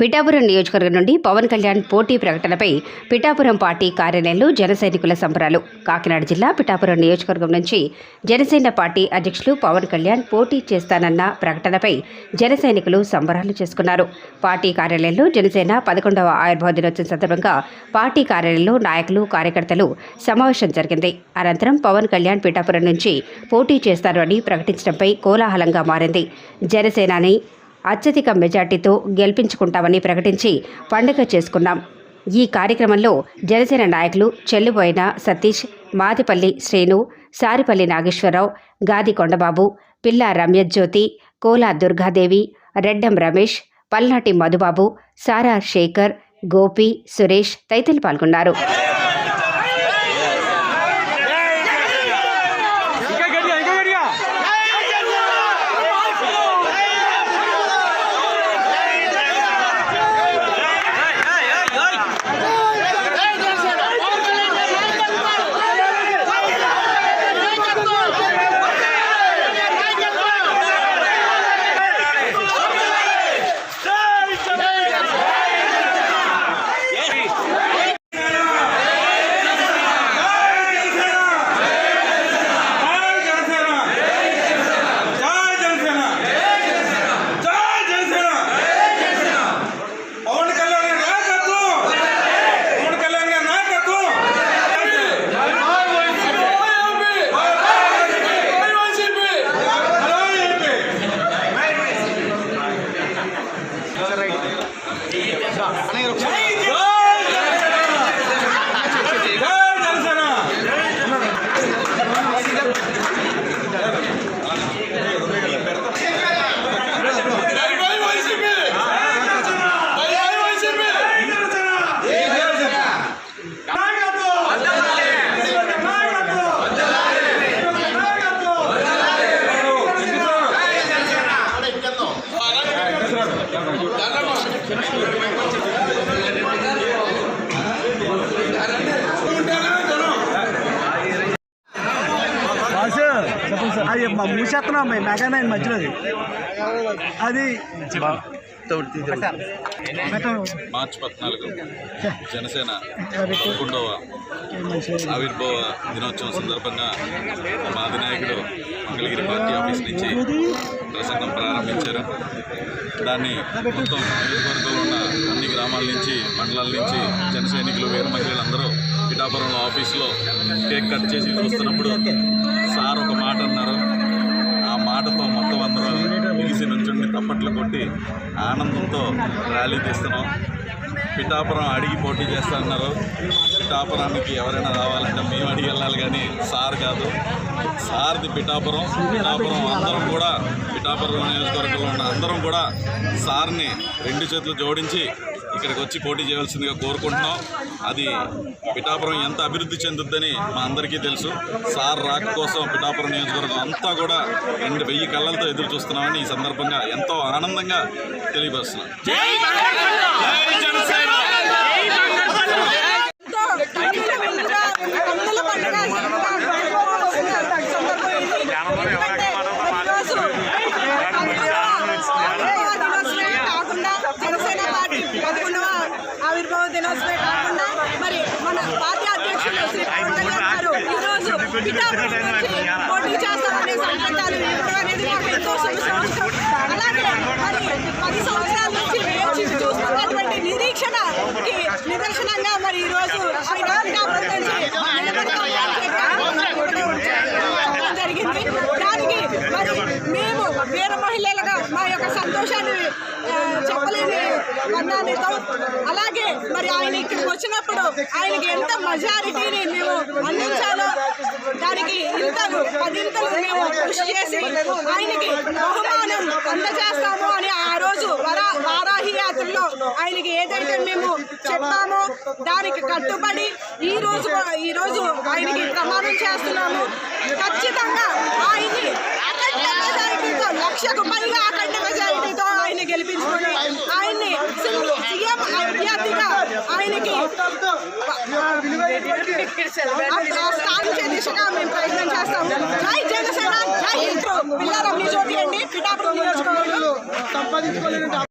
పిఠాపురం నియోజకవర్గం నుండి పవన్ కళ్యాణ్ పోటీ ప్రకటనపై పిఠాపురం పార్టీ కార్యాలయంలో జనసైనికుల సంబరాలు. కాకినాడ జిల్లా పిఠాపురం నియోజకవర్గం నుంచి జనసేన పార్టీ అధ్యక్షులు పవన్ కళ్యాణ్ పోటీ చేస్తానన్న ప్రకటనపై జనసైనికులు సంబరాలు చేసుకున్నారు. పార్టీ కార్యాలయంలో జనసేన పదకొండవ ఆయుర్భావ దినోత్సవం సందర్భంగా పార్టీ కార్యాలయంలో నాయకులు కార్యకర్తలు సమావేశం జరిగింది. అనంతరం పవన్ కళ్యాణ్ పిఠాపురం నుంచి పోటీ చేస్తారు అని ప్రకటించడంపై కోలాహలంగా మారింది. జనసేనాని అత్యధిక మెజార్టీతో గెలిపించుకుంటామని ప్రకటించి పండుగ చేసుకున్నాం. ఈ కార్యక్రమంలో జనసేన నాయకులు చెల్లుబోయిన సతీష్ మాదిపల్లి శ్రేణు సారిపల్లి నాగేశ్వరరావు గాది కొండబాబు పిల్ల రమ్యజ్యోతి కోలా దుర్గాదేవి రెడ్డం రమేష్ పల్నాటి మధుబాబు సారా శేఖర్ గోపి సురేష్ తదితరులు పాల్గొన్నారు ఇంకా గట్టిగా ఇంకా గట్టిగా జై జనసేన జై జనసేన జై జనసేన పవన్ కళ్యాణ్ గారి నాయకత్వం పవన్ కళ్యాణ్ గారి నాయకత్వం హలో ఎంపీ జై జనసేన బాసు అది మూసేస్తున్నాం మెగా నైన్ మధ్యలోది అది. మార్చి పద్నాలుగు. జనసేన పదకొండవ ఆవిర్భావ దినోత్సవం సందర్భంగా మా అధినాయకుడు మంగళగిరి పార్టీ ఆఫీస్ నుంచి ప్రసంగం ప్రారంభించారు. దాన్ని మొత్తం నియోజకవర్గంలో ఉన్న గ్రామాల నుంచి మండలాల నుంచి జన సైనికులు మధ్యలు అందరూ పిఠాపురంలో ఆఫీసులో కేక్ కట్ చేసి చూస్తున్నప్పుడు సార్ ఒక మాట అన్నారు. ఆ మాటతో మొత్తం అందరూ నిలిసి నుంచుండి తప్పట్లు కొట్టి ఆనందంతో ర్యాలీ తీస్తున్నాం. పిఠాపురం అడిగి పోటీ చేస్తా అన్నారు. పిఠాపురానికి ఎవరైనా రావాలంటే మేము అడిగి వెళ్ళాలి కానీ సార్ కాదు. సార్ది పిఠాపురం పిఠాపురం అందరం కూడా పిఠాపురం నియోజకవర్గంలో ఉన్న అందరం కూడా సార్ని రెండు చేతులు జోడించి ఇక్కడికి వచ్చి పోటీ చేయవలసిందిగా కోరుకుంటున్నాం. అది పిఠాపురం ఎంత అభివృద్ధి చెందుద్దని మా అందరికీ తెలుసు. సార్ రాక కోసం పిఠాపురం నియోజకవర్గం అంతా కూడా రెండు వెయ్యి కళ్ళలతో ఎదురు చూస్తున్నామని ఈ సందర్భంగా ఎంతో ఆనందంగా తెలియపరుస్తున్నాం కన్నుల పండుగ కాకుండా జనసేన పార్టీ పదకొండవ ఆవిర్భావ కాకుండా మరి మన పార్టీ అధ్యక్షులు శ్రీ పవన్ కళ్యాణ్ గారు ఈరోజు పిఠాపురం నుంచి పోటీ చేస్తామనే సంకేతాలు ఇవ్వడం అనేది మాకు ఎంతో శుభ సంవత్సరం అలాగే మరి పది సంవత్సరాల నుంచి వేచి చూస్తున్నటువంటి నిరీక్షణకి నిదర్శనంగా మరి ఈరోజు ఆయన పిఠాపురం నుంచి జరిగింది దానికి మరి మేము వీర మహిళలుగా మా యొక్క సంతోషాన్ని చెప్పలేని వర్ణానితో ఆయన ఇక్కడికి వచ్చినప్పుడు ఆయనకి ఎంత మెజారిటీని మేము అందించాలో దానికి ఇంతలు పదింతలు మేము కృషి చేసి ఆయనకి బహుమానం అందజేస్తాము అని ఆ రోజు వరా వారాహి యాత్రలో ఆయనకి ఏదైతే మేము చెప్పామో దానికి కట్టుబడి ఈ రోజు ఈ రోజు ఆయనకి ప్రమాణం చేస్తున్నాము. ఖచ్చితంగా ఆయన్ని అఖండ మెజారిటీతో లక్షకు పైగా అఖండ మెజారిటీతో ఆయన గెలిపించుకొని ఆయన్ని సీఎం అభ్యర్థిగా ఆయనకి ఆ స్థానించే మేము ప్రయత్నం చేస్తాము జై జనసేన జై హిందూ. పిల్ల రమ్య అండి పిఠాపురం నియోజకవర్గం.